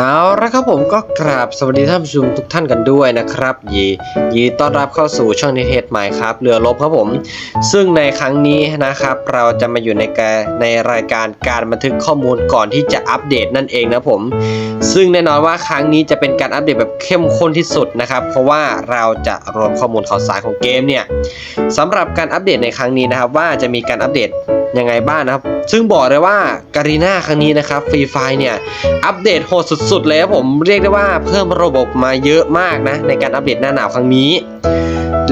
เอาละครับผมก็กราบสวัสดีท่านผู้ชมทุกท่านกันด้วยนะครับยียีต้อนรับเข้าสู่ช่องนิเทศใหม่ครับเรือลบครับผม ซึ่งในครั้งนี้นะครับ เราจะมาอยู่ในการในรายการการบันทึกข้อมูลก่อนที่จะอัปเดตนั่นเองนะผม ซึ่งแน่นอนว่าครั้งนี้จะเป็นการอัปเดตแบบเข้มข้นที่สุดนะครับ เพราะว่าเราจะรวมข้อมูลข่าวสารของเกมเนี่ยสำหรับการอัปเดตในครั้งนี้นะครับว่าจะมีการอัปเดต ยังไงบ้างนะครับ ซึ่งบอกเลยว่าการีนาครั้งนี้นะครับฟรีไฟเนี่ย อัปเดตโหดสุดๆเลยครับผมเรียกได้ว่าเพิ่มระบบมาเยอะมากนะในการอัปเดตหน้าหนาวครั้งนี้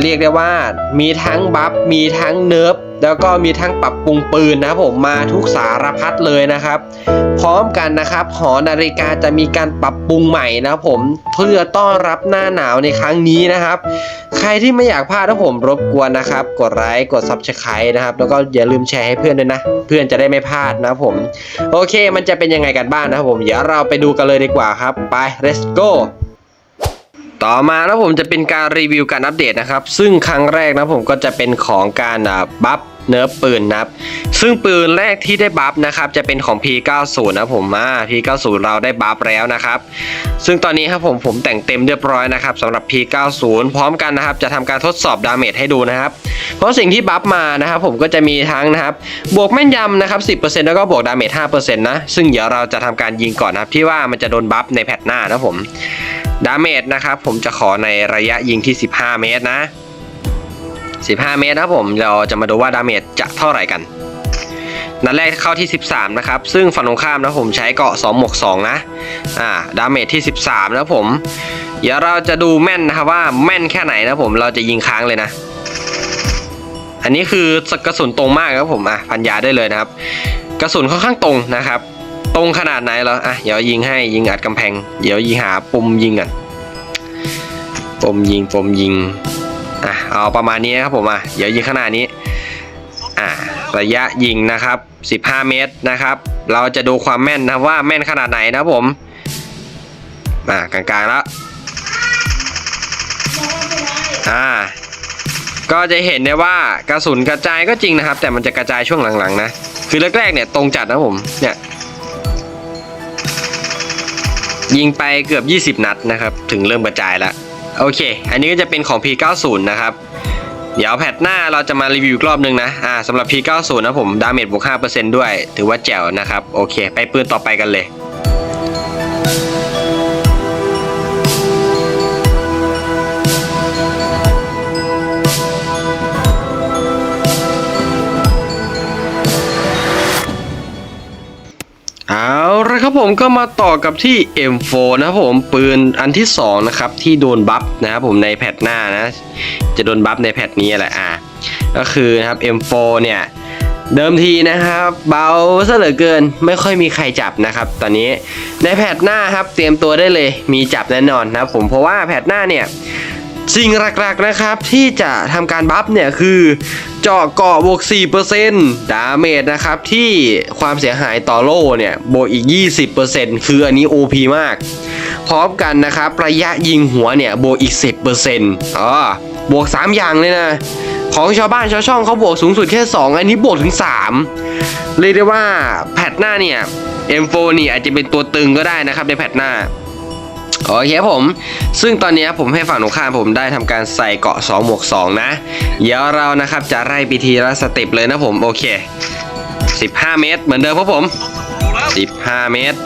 เรียกได้ว่ามีทั้งบัฟมีทั้งเนิร์ฟแล้วก็มีทั้งปรับปรุงปืนนะครับผมมาทุกสารพัดเลยนะครับ พร้อมกันนะครับหอนาฬิกาจะมีการปรับปรุงใหม่นะครับผมเพื่อต้อนรับหน้าหนาวในครั้งนี้นะครับ ใครที่ไม่อยากพลาดนะผมรบกวนนะครับ กดไลค์กด subscribe นะครับ แล้วก็อย่าลืมแชร์ให้เพื่อนด้วยนะ เพื่อนจะได้ไม่พลาดนะครับผม โอเคมันจะเป็นยังไงกันบ้างนะครับผมเดี๋ยวเราไปดูกันเลยดีกว่าครับไป let's go ต่อมานะผมจะเป็นการรีวิวการอัปเดตนะครับ ซึ่งครั้งแรกนะผมก็จะเป็นของการบัฟ เนื้อปืนนะครับ ซึ่งปืนแรกที่ได้บัฟนะครับจะเป็นของ P90 นะผมมา P90 เราได้บัฟแล้วนะครับ ซึ่งตอนนี้ครับผมผมแต่งเต็มเรียบร้อยนะครับสำหรับ P90 พร้อมกันนะครับ จะทำการทดสอบดาเมจให้ดูนะครับ เพราะสิ่งที่บัฟมานะครับผมก็จะมีทั้งนะครับ บวกแม่นยำนะครับ 10%แล้วก็บวกดาเมจ5%นะซึ่งเดี๋ยวเราจะทำการยิงก่อนนะครับที่ว่ามันจะโดนบัฟในแพทหน้านะผมดาเมจนะครับผมจะขอในระยะยิงที่ 15 เมตรนะ 15 เมตรนะครับผมเราจะมาดูว่าดาเมจจะเท่าไหร่กัน นัดแรกเข้าที่ 13 นะครับ ซึ่งฝั่งตรงข้ามนะผมใช้เกาะ2หมวก2นะอ่าดาเมจที่ 13 นะผม เดี๋ยวเราจะดูแม่นนะครับว่าแม่นแค่ไหนนะผมเราจะยิงค้างเลยนะอันนี้คือกระสุนตรงมากครับผมอะพันยาได้เลยนะครับ กระสุนค่อนข้างตรงนะครับ ตรงขนาดไหนเหรออะเดี๋ยวยิงให้ยิงอัดกำแพง เดี๋ยวยิงหาปุ่มยิงกันปุ่มยิงปุ่มยิง อะเอาประมาณนี้ครับผมอะเดี๋ยวยิงขนาดนี้อ่าระยะยิงนะครับ 15 เมตรนะครับ เราจะดูความแม่นนะว่าแม่นขนาดไหนนะผมอ่ากลางๆแล้วอ่าก็จะเห็นได้ว่ากระสุนกระจายก็จริงนะครับ แต่มันจะกระจายช่วงหลังๆนะคือแรกๆเนี่ยตรงจัดนะผมเนี่ยยิงไปเกือบ 20 นัดนะครับ ถึงเริ่มกระจายแล้ว โอเค อันนี้ก็จะเป็นของ P90 นะครับ เดี๋ยวแพทหน้าเราจะมารีวิวอีกรอบนึงนะ อ่าสำหรับ P90 นะผม ดาเมจบวก5%ด้วย ถือว่าแจ๋วนะครับ โอเค ไปปืนต่อไปกันเลย ละครับผมก็มาต่อกับที่ M4 นะครับผมปืนอันที่สองนะครับที่โดนบัฟนะครับผมในแพทหน้านะ จะโดนบัฟในแพทนี้แหละอะก็คือนะครับ M4 เนี่ยเดิมทีนะครับเบาซะเหลือเกินไม่ค่อยมีใครจับนะครับ ตอนนี้ในแพทหน้าครับเตรียมตัวได้เลยมีจับแน่นอนนะครับผมเพราะว่าแพทหน้าเนี่ย สิ่งหลักๆนะครับที่จะทำการบัฟเนี่ยคือเจาะเกาะบวก 4%ดาเมจนะครับที่ความเสียหายต่อโล่เนี่ยบวกอีก 20%คืออันนี้ OP มาก พร้อมกันนะครับระยะยิงหัวเนี่ยบวกอีก 10%อ๋อบวก 3 อย่างเลยนะของชาวบ้านชาวช่องเขาบวกสูงสุดแค่ 2 อันนี้บวกถึง 3 เรียกได้ว่าแพทหน้าเนี่ย M4 นี่อาจจะเป็นตัวตึงก็ได้นะครับในแพทหน้า โอเคครับผม ซึ่งตอนนี้ผมให้ฝั่งตรงข้ามผมได้ทำการใส่เกาะ 2 หมวก 2 นะ เดี๋ยวเรานะครับจะไล่ไปทีละสเต็ปเลยนะผม โอเค 15 เมตร เหมือนเดิมครับผม 15 เมตร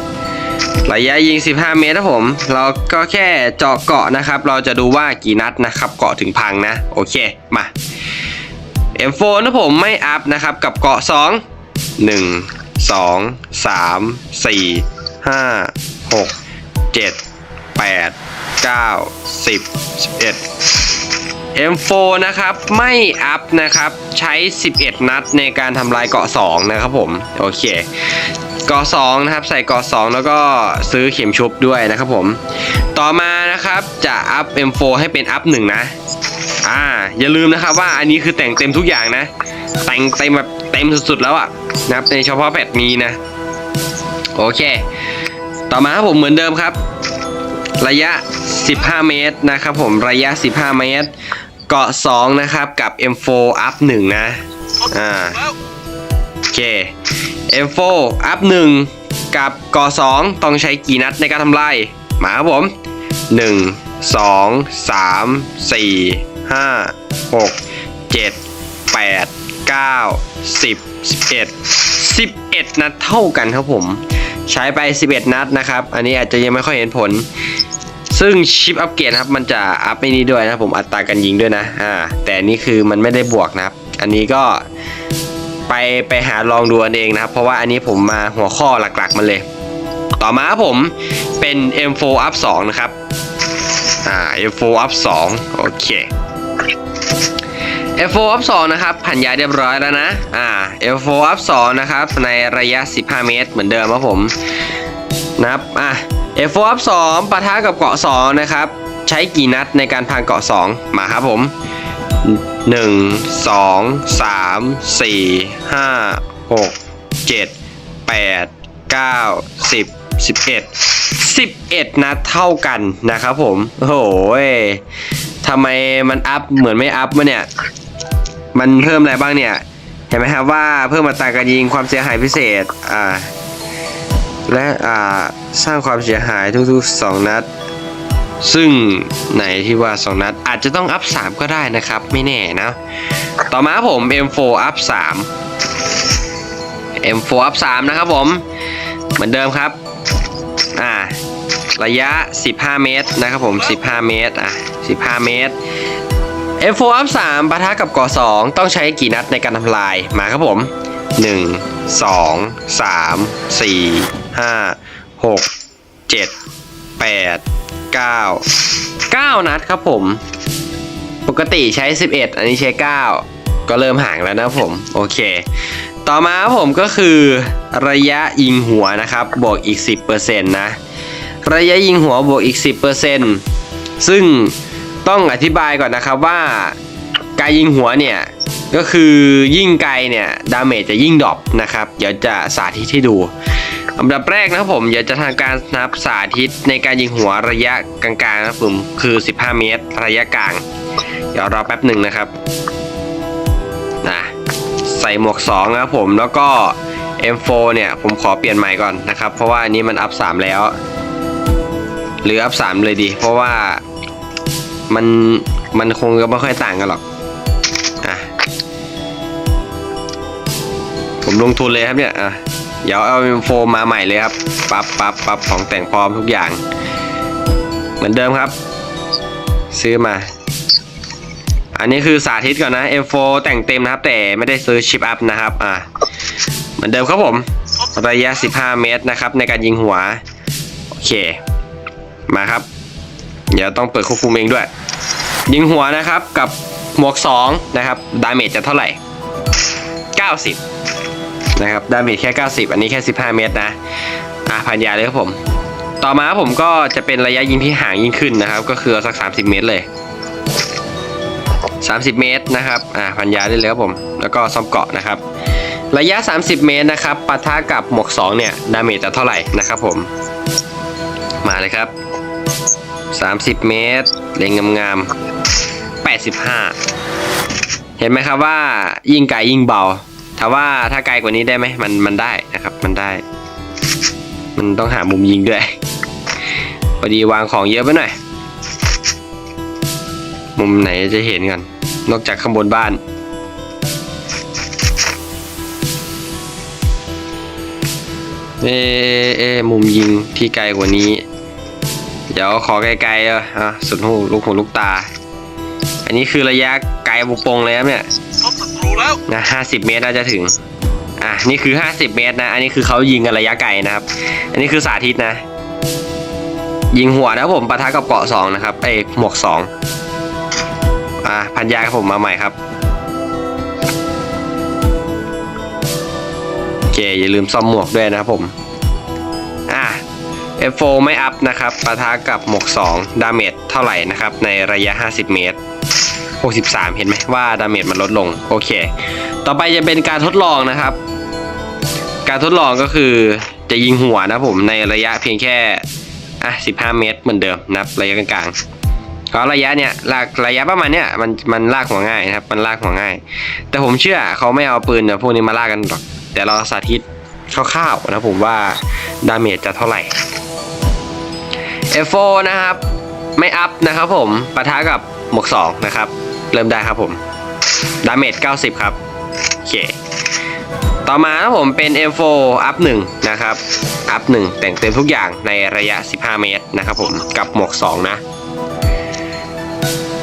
ระยะยิง 15 เมตรนะผม เราก็แค่เจาะเกาะนะครับ เราจะดูว่ากี่นัดนะครับเกาะถึงพังนะ โอเค มา M4 นะผมไม่อัพนะครับกับเกาะ 2 1 2 3 4 5 6 7 8 9 10 11 M4 นะครับ ไม่อัพนะครับ ใช้ 11 นัดในการทำลายเกาะ 2 นะครับผม โอเคเกาะ2นะครับใส่เกาะ2แล้วก็ซื้อเข็มชุบด้วยนะครับผม ต่อมานะครับจะอัพ M4 ให้เป็นอัพ1นะอ่าอย่าลืมนะครับว่าอันนี้คือแต่งเต็มทุกอย่างนะ แต่งเต็มแบบเต็มสุดๆแล้วอะนะครับในเฉพาะแพทนี้นะ โอเค ต่อมาครับผมเหมือนเดิมครับ ระยะ 15 เมตรนะครับผมระยะ 15 เมตร เกาะ 2 นะครับกับ M4 up 1 นะอ่าโอเค M4 up 1 กับกอ2ต้องใช้กี่นัดในการทำลายมาครับผม 1 2 3 4 5 6 7 8 9 10 11 11 นัดเท่ากันครับผม ใช้ไป 11 นัดนะครับ อันนี้อาจจะยังไม่ค่อยเห็นผล ซึ่งชิปอัปเกรดครับ มันจะอัพไม่นี้ด้วยนะผมอัตราการยิงด้วยนะอ่าแต่นี่คือมันไม่ได้บวกนะครับ อันนี้ก็ไปไปหาลองดูเองนะครับ เพราะว่าอันนี้ผมมาหัวข้อหลักๆมันเลย ต่อมาผมเป็น M4 Up 2 นะครับ อ่า M4 Up 2 โอเค F4 Up 2นะครับผันยาเรียบร้อยแล้วนะ อ่า F4 Up 2นะครับ ในระยะ 15 เมตร เหมือนเดิมครับผมนับ อะ F4 Up 2ปะทะกับเกาะ 2 นะครับ ใช้กี่นัดในการพังเกาะ 2 มาครับผม 1 2 3 4 5 6 7 8 9 10 11 11 นัดเท่ากันนะครับผม โอ้โหยทำไมมันอัพเหมือนไม่อัพวะเนี่ย มันเพิ่มอะไรบ้างเนี่ย เห็นไหมครับว่าเพิ่มอัตราการยิงความเสียหายพิเศษ อ่า และอ่าสร้างความเสียหายทุกๆ 2 นัด ซึ่งไหนที่ว่า 2 นัด อาจจะต้องอัพ 3 ก็ได้นะครับ ไม่แน่นะ ต่อมาผม M4 อัพ 3 M4 อัพ 3 นะครับผม เหมือนเดิมครับ อ่าระยะ 15 เมตรนะครับผม 15 เมตร อะ 15 เมตร F4 อัพ3ปะทะกับก่อ2ต้องใช้กี่นัดในการทำลายมาครับผม 1 2 3 4 5 6 7 8 9 9 นัดครับผม ปกติใช้ 11 อันนี้ใช้ 9 ก็เริ่มห่างแล้วนะผม โอเค ต่อมาครับผมก็คือระยะยิงหัวนะครับ บวกอีก 10%นะ ระยะยิงหัวบวกอีก 10%ซึ่ง ต้องอธิบายก่อนนะครับว่าการยิงหัวเนี่ยก็คือยิ่งไกลเนี่ยดาเมจจะยิ่งดรอปนะครับ เดี๋ยวจะสาธิตให้ดูอันดับแรกนะครับผมเดี๋ยวจะทำการนับสาธิตในการยิงหัวระยะกลางๆนะครับผมคือ 15 เมตร ระยะกลาง เดี๋ยวรอแป๊บหนึ่งนะครับนะใส่หมวก2นะครับผมแล้วก็ M4 เนี่ยผมขอเปลี่ยนใหม่ก่อนนะครับ เพราะว่าอันนี้มันอัพ 3 แล้ว หรืออัพ 3 เลยดี เพราะว่า มันมันคงจะไม่ค่อยต่างกันหรอกอะผมลงทุนเลยครับเนี่ยอะเดี๋ยวเอา M4 มาใหม่เลยครับปั๊บปั๊บปั๊บของแต่งพร้อมทุกอย่าง เหมือนเดิมครับ ซื้อมา อันนี้คือสาธิตก่อนนะ M4 แต่งเต็มนะครับ แต่ไม่ได้ซื้อชิปอัพนะครับอะเหมือนเดิมครับผมระยะ 15 เมตรนะครับ ในการยิงหัว โอเค มาครับ เดี๋ยวต้องเปิดควบคุมเองด้วย ยิงหัวนะครับกับหมวก2นะครับดาเมจจะเท่าไหร่ 90 นะครับดาเมจแค่ 90 อันนี้แค่ 15 เมตรนะอะพันยาเลยครับผม ต่อมาผมก็จะเป็นระยะยิงที่ห่างยิ่งขึ้นนะครับ ก็คือสัก 30 เมตรเลย 30 เมตรนะครับอ่าพันยาได้เลยครับผม แล้วก็ซ่อมเกาะนะครับ ระยะ 30 เมตรนะครับปะทะกับหมวก2เนี่ยดาเมจจะเท่าไหร่นะครับผมมาเลยครับ 30 เมตร เล็งงามๆ85 เห็นไหมครับว่ายิ่งไกลยิ่งเบาถ้าว่าถ้าไกลกว่านี้ได้ไหมมันมันได้นะครับ มันได้ มันต้องหามุมยิงด้วยพอดีวางของเยอะไปหน่อย มุมไหนจะเห็นกัน นอกจากข้างบนบ้าน เอเอมุมยิงที่ไกลกว่านี้ เดี๋ยวขอไกลๆเอออะสุดหูลูกหูลูกตา อันนี้คือระยะไกลบุกปงเลยครับเนี่ยพบศัตรูแล้วนะห้าสิบเมตรน่าจะถึง อะนี่คือห้าสิบเมตรนะ อันนี้คือเขายิงกันระยะไกลนะครับ อันนี้คือสาธิตนะ ยิงหัวนะครับผมปะทะกับเกาะสองนะครับไอยหมวกสองอะพันยาครับผมมาใหม่ครับโอเคอย่าลืมซ่อมหมวกด้วยนะครับผมอะ F4 ไม่อัพนะครับปะทะกับหมวก2ดาเมจเท่าไหร่นะครับในระยะ 50 เมตร 63 เห็นไหมว่าดาเมจมันลดลง โอเค ต่อไปจะเป็นการทดลองนะครับ การทดลองก็คือจะยิงหัวนะผมในระยะเพียงแค่อะ15 เมตรเหมือนเดิมนะครับระยะกลางๆก็ระยะเนี้ยลากระยะประมาณเนี้ยมันมันลากหัวง่ายนะครับ มันลากหัวง่าย แต่ผมเชื่อเขาไม่เอาปืนแบบพวกนี้มาลากกันหรอกแต่เราสาธิต คร่าวๆนะผมว่าดาเมจจะเท่าไหร่ F4 นะครับ ไม่อัพนะครับผมปะทะกับหมวก2นะครับ เริ่มได้ครับผมดาเมจ90 ครับ โอเค ต่อมาครับผมเป็น M4 อัพ1นะครับ อัพ1แต่งเต็มทุกอย่างในระยะ 15 เมตรนะครับผม กับหมวก 2 นะ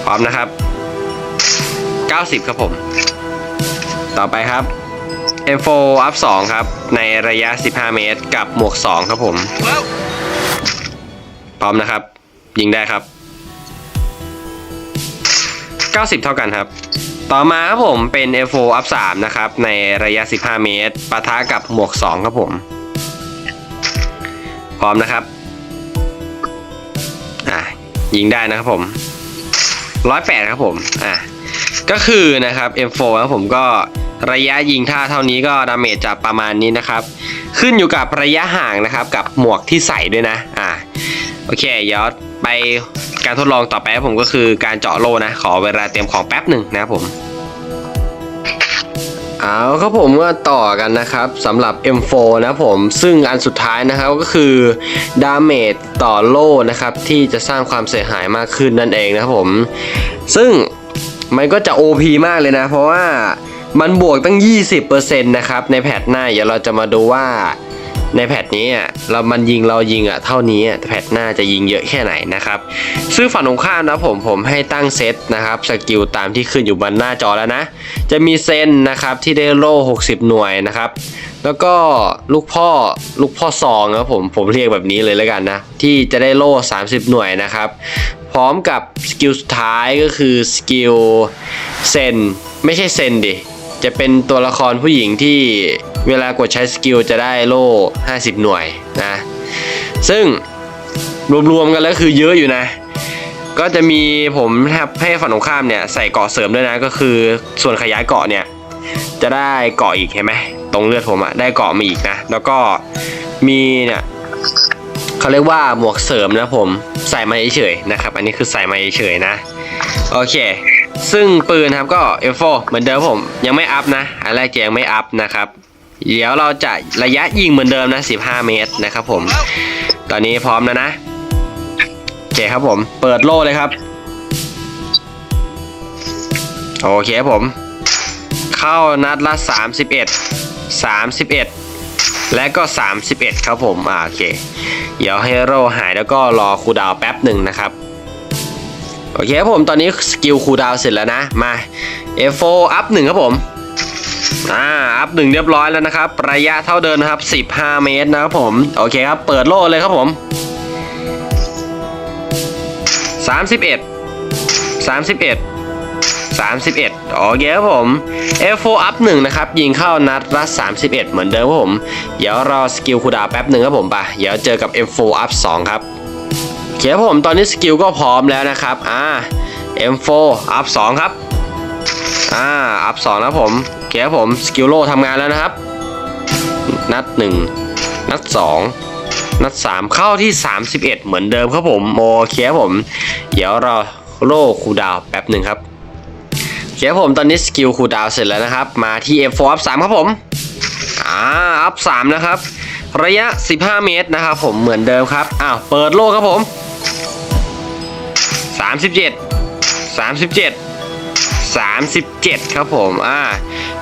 พร้อมนะครับ 90 ครับผม ต่อไปครับ M4 อัพ2ครับ ในระยะ 15 เมตร กับหมวก 2 ครับผม พร้อมนะครับ ยิงได้ครับ 90 เท่ากันครับ ต่อมาครับผมเป็น F4 อัพ3นะครับ ในระยะ 15 เมตรปะทะกับหมวก 2 ครับผม พร้อมนะครับอะยิงได้นะครับผม 108 ครับผมอะ ก็คือนะครับ M4 ครับผมก็ระยะยิงท่าเท่านี้ก็ดาเมจจะประมาณนี้นะครับ ขึ้นอยู่กับระยะห่างนะครับกับหมวกที่ใส่ด้วยนะอะโอเคเดี๋ยวไปการทดลองต่อไปผมก็คือการเจาะโลนะ ขอเวลาเตรียมของแป๊บหนึ่งนะผมเอาครับผมก็ต่อกันนะครับสำหรับ M4 นะผมซึ่งอันสุดท้ายนะครับก็คือดาเมจต่อโล่นะครับที่จะสร้างความเสียหายมากขึ้นนั่นเองนะครับผม ซึ่ง มันก็จะ OP มากเลยนะ เพราะว่ามันบวกตั้ง 20%นะครับ ในแพทหน้า เดี๋ยวเราจะมาดูว่า ในแพทนี้อะเรามันยิงเรายิงอะเท่านี้แพทหน้าจะยิงเยอะแค่ไหนนะครับซึ่งฝั่งตรงข้ามนะผมผมให้ตั้งเซตนะครับสกิลตามที่ขึ้นอยู่บนหน้าจอแล้วนะ จะมีเซนนะครับที่ได้โล่ 60 หน่วยนะครับ แล้วก็ลูกพ่อลูกพ่อซองครับผมผมเรียกแบบนี้เลยแล้วกันนะที่จะได้โล่ 30 หน่วยนะครับพร้อมกับสกิลสุดท้ายก็คือสกิลเซนไม่ใช่เซนดิจะเป็นตัวละครผู้หญิงที่ เวลากดใช้สกิลจะได้โล่ 50 หน่วยนะ ซึ่งรวมๆกันแล้วคือเยอะอยู่นะ ก็จะมีผมให้ฝั่งตรงข้ามเนี่ยใส่เกาะเสริมด้วยนะ ก็คือส่วนขยายเกาะเนี่ยจะได้เกาะอีกเห็นไหมตรงเลือดผมอะได้เกาะมาอีกนะ แล้วก็มีเนี่ยเขาเรียกว่าหมวกเสริมนะผมใส่มาเฉยๆนะครับ อันนี้คือใส่มาเฉยๆนะ โอเค ซึ่งปืนครับก็ F4 เหมือนเดิมผมยังไม่อัพนะ อันแรกจะยังไม่อัพนะครับ เดี๋ยวเราจะระยะยิงเหมือนเดิมนะ 15 เมตรนะครับผม ตอนนี้พร้อมแล้วนะโอเคครับผม เปิดโล่เลยครับ โอเคครับผม เข้านัดละ 31 31 และก็ 31 ครับผม อ่าโอเค เดี๋ยวให้โร่หายแล้วก็รอคูดาวแป๊บหนึ่งนะครับโอเคครับผม ตอนนี้สกิลคูดาวเสร็จแล้วนะ มา F4 อัพหนึ่งครับผม อ่าอัพหนึ่งเรียบร้อยแล้วนะครับ ระยะเท่าเดิมนครับ 15 เมตรนะครับผม โอเคครับ เปิดโล่เลยครับผม 31 31 31โอเคครับผม F4 อัพ1นะครับ ยิงเข้านัดละ31 เหมือนเดิมครับผม เดี๋ยวรอสกิลคูดาวแป๊บหนึ่งครับผมปะเดี๋ยวเจอกับ F4 อัพ2ครับโอเคครับผมตอนนี้สกิลก็พร้อมแล้วนะครับ อ่า M4 อัพ2ครับ อ่าอัพ2แล้วผม คครับผมสกิลโลทำงานแล้วนะครับ นัด1นัด2นัด3เข้าที่ 31 เหมือนเดิมครับผมโอเคครับผม เดี๋ยวเรอโลคูดาวแป๊บหนึ่งครับเคครับผมตอนนี้สกิลคูดาวเสร็จแล้วนะครับ มาที่ F4 อัพ3ครับผมอ่าอัพ3นะครับ ระยะ 15 เมตรนะครับผมเหมือนเดิมครับอ้าวเปิดโลครับผม 37 37 37 ครับผมอ่า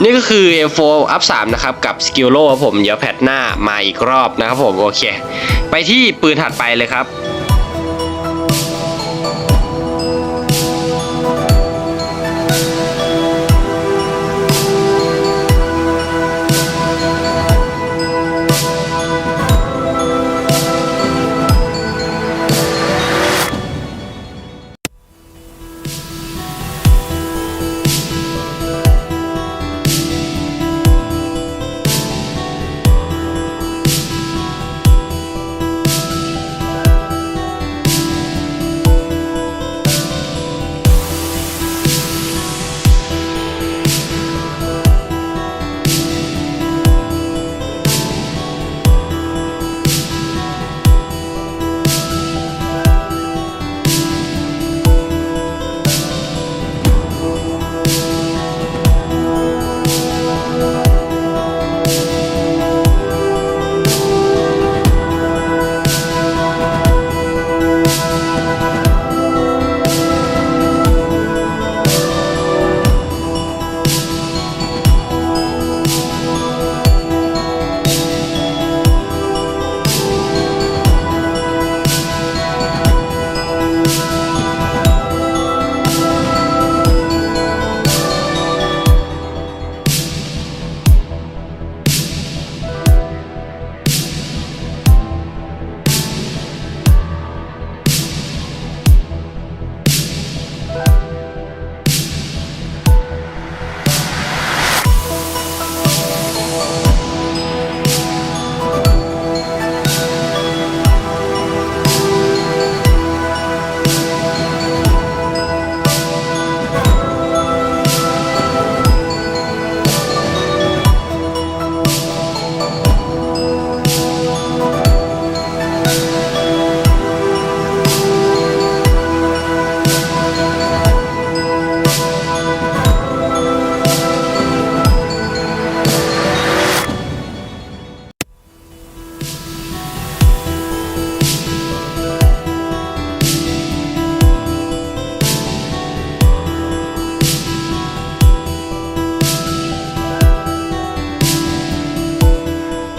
นี่ก็คือ F4 อัพ3นะครับกับสกิลโลครับผม เดี๋ยวแพทหน้ามาอีกรอบนะครับผม โอเค ไปที่ปืนถัดไปเลยครับ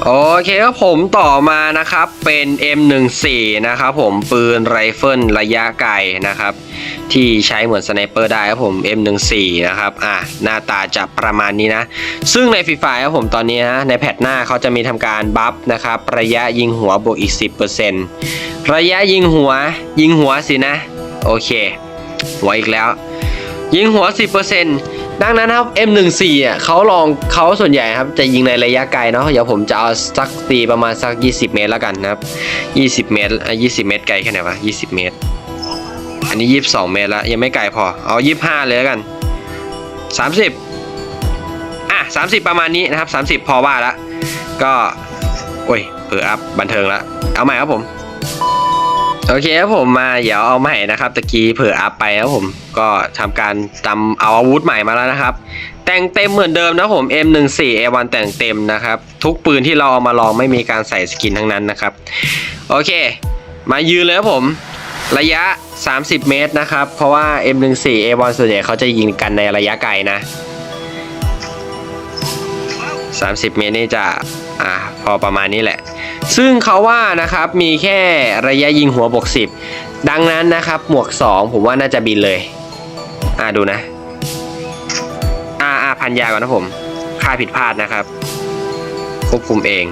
โอเคครับผมต่อมานะครับเป็น M14 นะครับผมปืนไรเฟิลระยะไกลนะครับ ที่ใช้เหมือนสไนเปอร์ได้ครับผม M14 นะครับอะหน้าตาจะประมาณนี้นะ ซึ่งในฟรีไฟครับผมตอนนี้นะในแพทหน้าเขาจะมีทำการบัฟนะครับระยะยิงหัวบวกอีก 10%ระยะยิงหัวยิงหัวสินะ โอเค หัวอีกแล้ว ยิงหัว 10% ดังนั้นครับ M14 อะเขาลองเขาส่วนใหญ่ครับจะยิงในระยะไกลเนาะเดี๋ยวผมจะเอาสักตีประมาณสัก 20 เมตรแล้วกันนะครับ 20 เมตรอะ20 เมตรไกลแค่ไหนวะ 20 เมตร อันนี้ 22 เมตรแล้วยังไม่ไกลพอ เอา 25 เลยแล้วกัน 30 อะ 30 ประมาณนี้นะครับ 30 พอว่าละก็ โอ้ยเปิดอัพบันเทิงละเอาใหม่ครับผม โอเคครับผมมาเดี๋ยวเอาใหม่นะครับตะกี้เผื่ออัพไปครับผมก็ทำการจำเอาอาวุธใหม่มาแล้วนะครับ แต่งเต็มเหมือนเดิมนะผม M14 A1 แต่งเต็มนะครับ ทุกปืนที่เราเอามาลองไม่มีการใส่สกินทั้งนั้นนะครับ โอเค มายืนเลยครับผมระยะ 30 เมตรนะครับ เพราะว่า M14 A1 ส่วนใหญ่เขาจะยิงกันในระยะไกลนะ 30 เมตรนี่จะอ่าพอประมาณนี้แหละ ซึ่งเขาว่านะครับมีแค่ระยะยิงหัวบวก10 ดังนั้นนะครับหมวก 2 ผมว่าน่าจะบินเลย อ่าดูนะ อ่าอ่าพันยาก่อนนะผม ค่าผิดพลาดนะครับ ควบคุมเอง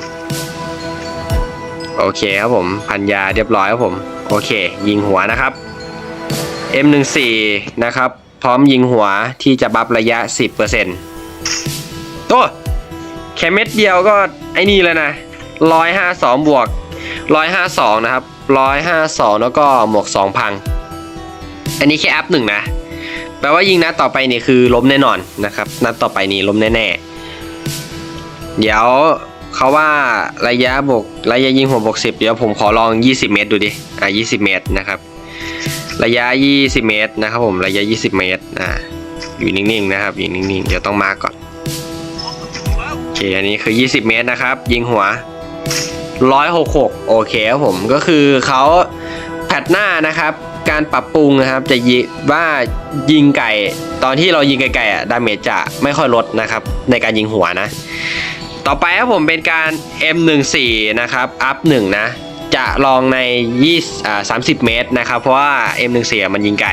โอเคครับผม พันยาเรียบร้อยครับผม โอเค ยิงหัวนะครับ M14 นะครับ พร้อมยิงหัวที่จะบัฟระยะ 10%โอ้ แค่เม็ดเดียวก็ไอ้นี่แล้วนะ152บวก152นะครับ152แล้วก็หมวก2พัง อันนี้แค่อัพหนึ่งนะ แปลว่ายิงนัดต่อไปนี่คือล้มแน่นอนนะครับ นัดต่อไปนี่ล้มแน่ๆ เดี๋ยวเขาว่าระยะบวกระยะยิงหัวบวก10เดี๋ยวผมขอลอง 20 เมตรดูดิ อะ20 เมตรนะครับ ระยะ 20 เมตรนะครับผม ระยะ 20 เมตร อ่า อยู่นิ่งๆ นะครับ อยู่นิ่งๆ เดี๋ยวต้องมากก่อน เคอันนี้คือ 20 เมตรนะครับ ยิงหัว 166 โอเคครับผมก็คือเขาแพทหน้านะครับ การปรับปรุงนะครับ จะยิว่ายิงไก่ ตอนที่เรายิงไก่ๆอะดาเมจจะไม่ค่อยลดนะครับ ในการยิงหัวนะ ต่อไปครับผมเป็นการ M14 นะครับอัพ1นะจะลองใน20อ่า30 เมตรนะครับ เพราะว่า M14 มันยิงไกล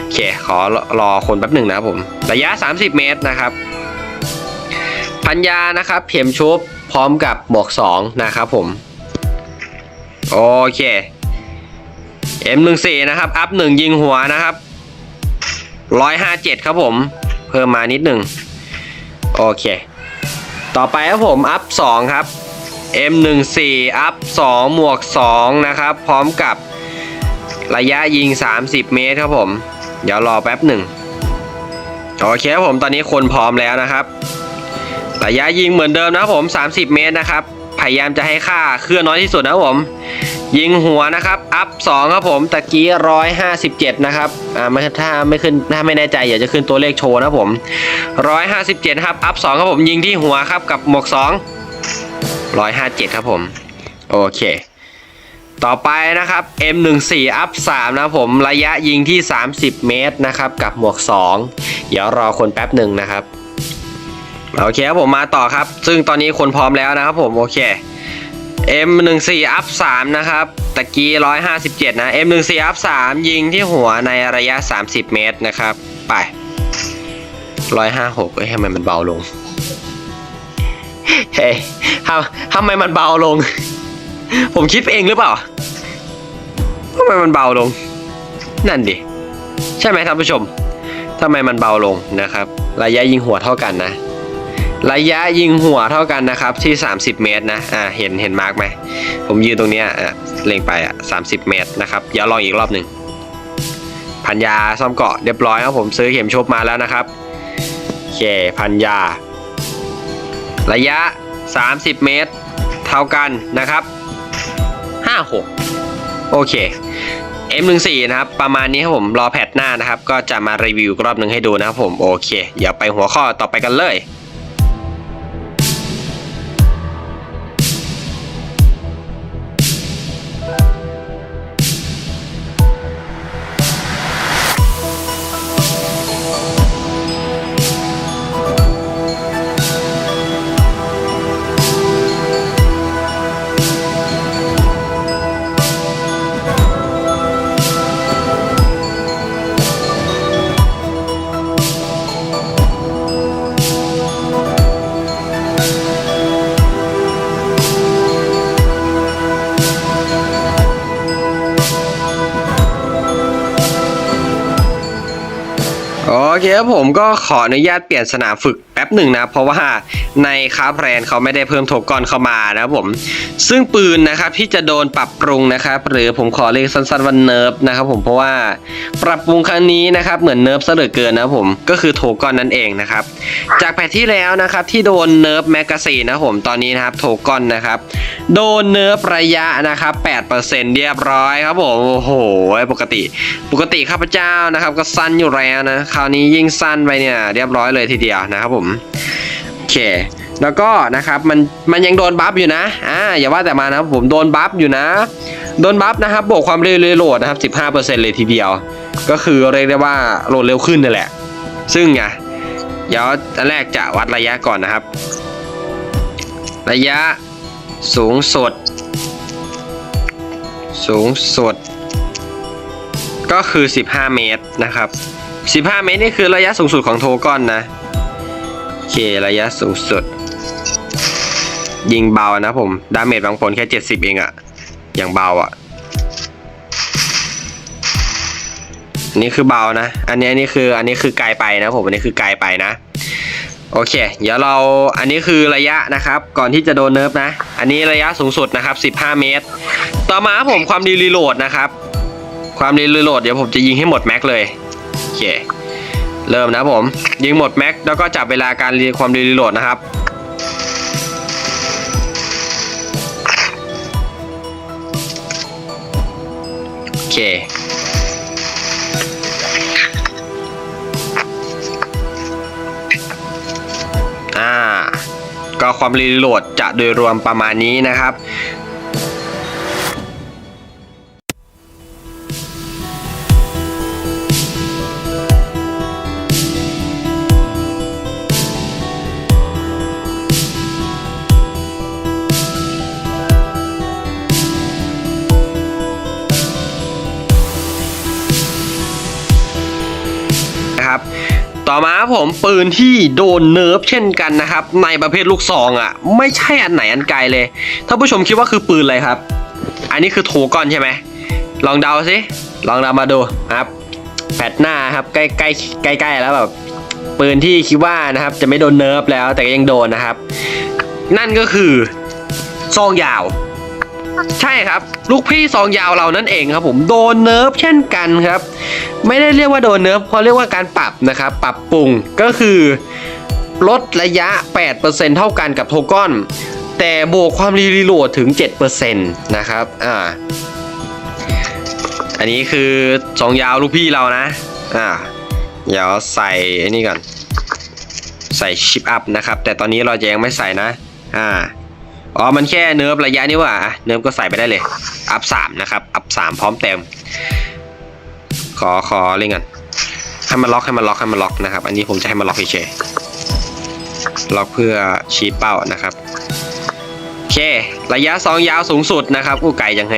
โอเค ขอรอคนแป๊บหนึ่งนะครับผม ระยะ 30 เมตรนะครับ พันยานะครับเข็มชุบพร้อมกับหมวก2นะครับผม โอเค M14 นะครับ อัพ 1 ยิงหัวนะครับ 157 ครับผม เพิ่มมานิดหนึ่ง โอเค ต่อไปครับผมอัพ 2 ครับ M14 อัพ 2 หมวก 2 นะครับ พร้อมกับระยะยิง 30 เมตรครับผม เดี๋ยวรอแป๊บหนึ่ง โอเคครับผมตอนนี้คนพร้อมแล้วนะครับ ระยะยิงเหมือนเดิมนะผม 30 เมตรนะครับ พยายามจะให้ค่าเคลื่อนน้อยที่สุดนะผม ยิงหัวนะครับ อัพ 2 ครับผมตะกี้ 157 นะครับ อ่าไม่ถ้าไม่ขึ้นถ้าไม่แน่ใจอยากจะขึ้นตัวเลขโชว์นะครับผม 157 ครับ อัพ 2 ครับผม ยิงที่หัวครับกับหมวก 2 157 ครับผม โอเคต่อไปนะครับ M14 อัพ3นะผมระยะยิงที่ 30 เมตรนะครับ กับหมวก 2 เดี๋ยวรอคนแป๊บหนึ่งนะครับ โอเคครับผมมาต่อครับ ซึ่งตอนนี้คนพร้อมแล้วนะครับผมโอเค M14 อัพ3นะครับตะกี้ 157 นะ M14 อัพ3ยิงที่หัวในระยะ 30 เมตรนะครับ ไป 156 เอ้ยทำไมมันเบาลง เฮ้ยทำทำไมมันเบาลง ผมคิดเองหรือเปล่าทำไมมันเบาลง นั่นดิ ใช่ไหมท่านผู้ชมทำไมมันเบาลงนะครับ ระยะยิงหัวเท่ากันนะ ระยะยิงหัวเท่ากันนะครับที่ 30 เมตรนะอ่าเห็นเห็นมาร์กไหม ผมยืนตรงเนี้ยอะเล็งไปอะ30 เมตรนะครับเดี๋ยวลองอีกรอบหนึ่งพันยาซ่อมเกาะเรียบร้อยครับผมซื้อเข็มชบมาแล้วนะครับโอเคพันยา ระยะ 30 เมตร เท่ากันนะครับ 56 โอเค M14 นะครับ ประมาณนี้ครับผมรอแพทหน้านะครับ ก็จะมารีวิวรอบหนึ่งให้ดูนะครับผมโอเค เดี๋ยวไปหัวข้อต่อไปกันเลย ผมก็ขออนุญาตเปลี่ยนสนามฝึกแป๊บหนึ่งนะ เพราะว่า ในคาร์แรนเขาไม่ได้เพิ่มโทกอนเข้ามานะครับผม ซึ่งปืนนะครับที่จะโดนปรับปรุงนะครับหรือผมขอเรียกสั้นๆว่าเนิร์ฟนะครับผมเพราะว่าปรับปรุงครั้งนี้นะครับเหมือนเนิร์ฟซะเหลือเกินนะครับผมก็คือโทกอนนั่นเองนะครับจากแพทที่แล้วนะครับที่โดนเนิร์ฟแมกกาซีนนะผมตอนนี้นะครับโทกอนนะครับโดนเนิร์ฟระยะนะครับ8%เรียบร้อยครับผมโอ้โหปกติปกติข้าพเจ้านะครับก็สั้นอยู่แล้วนะคราวนี้ยิ่งสั้นไปเนี่ยเรียบร้อยเลยทีเดียวนะครับผม เค แล้วก็นะครับมันมันยังโดนบัฟอยู่นะอ่าอย่าว่าแต่มานะครับผมโดนบัฟอยู่นะ โดนบัฟนะครับบวกความเร็วโหลดนะครับ 15%เลยทีเดียว ก็คือเรียกได้ว่าโหลดเร็วขึ้นนั่นแหละ ซึ่งไงเดี๋ยวอันแรกจะวัดระยะก่อนนะครับ ระยะสูงสุด สูงสุด ก็คือ 15 เมตรนะครับ 15 เมตรนี่คือระยะสูงสุดของโทกอนนะ เค ระยะสูงสุด ยิงเบานะผม ดาเมจบางผลแค่ 70 เองอะอย่างเบาอะนี่คือเบานะ อันนี้อันนี้คืออันนี้คือไกลไปนะผมอันนี้คือไกลไปนะ โอเค เดี๋ยวเราอันนี้คือระยะนะครับ ก่อนที่จะโดนเนิร์ฟนะ อันนี้ระยะสูงสุดนะครับ 15 เมตร ต่อมาผมความดีรีโหลดนะครับ ความดีรีโหลดเดี๋ยวผมจะยิงให้หมดแม็กเลยโอเค เริ่มนะผม ยิงหมดแม็กแล้วก็จับเวลาการรีความรีโหลดนะครับโอเคอ่าก็ความรีโหลดจะโดยรวมประมาณนี้นะครับ ต่อมาครับผมปืนที่โดนเนิร์ฟเช่นกันนะครับ ในประเภทลูกซองอะ ไม่ใช่อันไหนอันไกลเลยถ้าผู้ชมคิดว่าคือปืนอะไรครับ อันนี้คือโทก้อนใช่ไหมลองเดาสิลองเดามาดูครับแปดหน้าครับใกล้ใกล้ใกล้ใกล้แล้วแบบปืนที่คิดว่านะครับ จะไม่โดนเนิร์ฟแล้วแต่ก็ยังโดนนะครับ นั่นก็คือซองยาว ใช่ครับ ลูกพี่ซองยาวเรานั่นเองครับผมโดนเนิร์ฟเช่นกันครับ ไม่ได้เรียกว่าโดนเนิร์ฟเพราเรียกว่าการปรับนะครับปรับปรุงก็คือลดระยะ 8%เท่ากันกับโทก้อน แต่บวกความรีโหลดถึง 7%นะครับอ่าอันนี้คือซองยาวลูกพี่เรานะอ่าเดี๋ยวใส่ไอ้นี่ก่อน ใส่ชิปอัพนะครับ แต่ตอนนี้เราจะยังไม่ใส่นะ อ่า อ๋อ มันแค่เนิร์ฟระยะนี่ว่าอะเนิร์ฟก็ใส่ไปได้เลย อัพสามนะครับ อัพสามพร้อมเต็ม ขอ ขอเล่นกันให้มันล็อกให้มันล็อกให้มันล็อกนะครับ อันนี้ผมจะให้มันล็อกเฉยล็อกเพื่อชี้เป้านะครับ โอเค ระยะสองยาวสูงสุดนะครับ อู้ไก่จังไง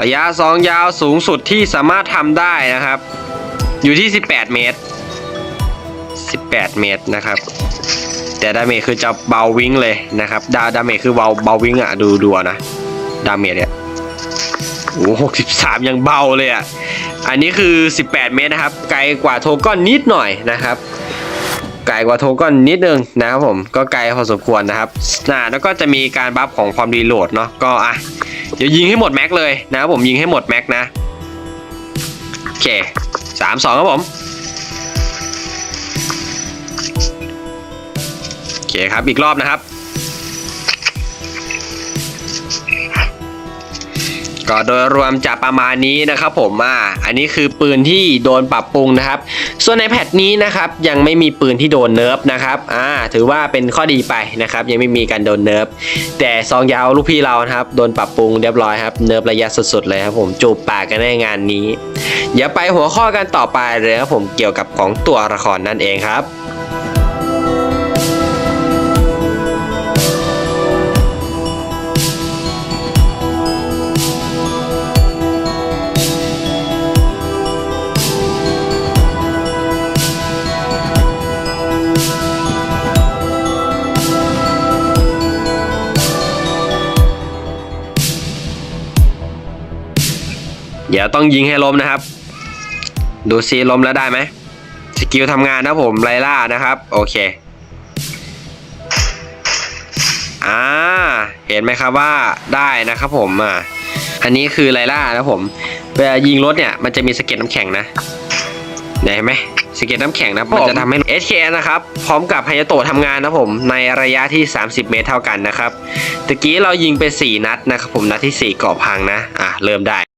ระยะสองยาวสูงสุดที่สามารถทำได้นะครับ อยู่ที่ 18 เมตร 18 เมตรนะครับ แต่ดาเมจคือจะเบาวิงเลยนะครับดาดาเมจคือเบาเบาวิงอะดูดูนะดาเมจเนี่ยโอ้หกสิบสามยังเบาเลยอะอันนี้คือ 18 เมตรนะครับ ไกลกว่าโทก้อนนิดหน่อยนะครับ ไกลกว่าโทก้อนนิดนึงนะครับผมก็ไกลพอสมควรนะครับน่าแล้วก็จะมีการบัฟของความรีโหลดเนาะก็อะเดี๋ยวยิงให้หมดแม็กเลยนะครับผมยิงให้หมดแม็กนะโอเคสามสองครับผม เคครับ อีกรอบนะครับ ก็โดยรวมจะประมาณนี้นะครับผมอ่าอันนี้คือปืนที่โดนปรับปรุงนะครับ ส่วนในแพทนี้นะครับยังไม่มีปืนที่โดนเนิร์ฟนะครับอ่าถือว่าเป็นข้อดีไปนะครับ ยังไม่มีการโดนเนิร์ฟแต่ซองยาวลูกพี่เรานะครับโดนปรับปรุงเรียบร้อยครับเนิร์ฟระยะสุดๆเลยครับผมจูบปากกันในงานนี้เดี๋ยวไปหัวข้อกันต่อไปเลยครับผมเกี่ยวกับของตัวละครนั่นเองครับ ดี๋ยวต้องยิงให้ล้มนะครับ ดูซิล้มแล้วได้ไหมกิลทำงานนะผมไลล่านะครับ โอเคอ่าเห็นไหมครับว่าได้นะครับผมอ่าอันนี้คือไลล่านะผมเวลายิงรถเนี่ยมันจะมีสะเก็ดน้ำแข็งนะเนี่ยเห็นไหมสะเก็ดน้ำแข็งนะมันจะทำให้ SK นะครับพร้อมกับไฮยาโตะทำงานนะผมในระยะที่ 30 เมตรเท่ากันนะครับตะกี้เรายิงไป 4 นัดนะครับผมนัดที่4เกาะพังนะอะเริ่มได้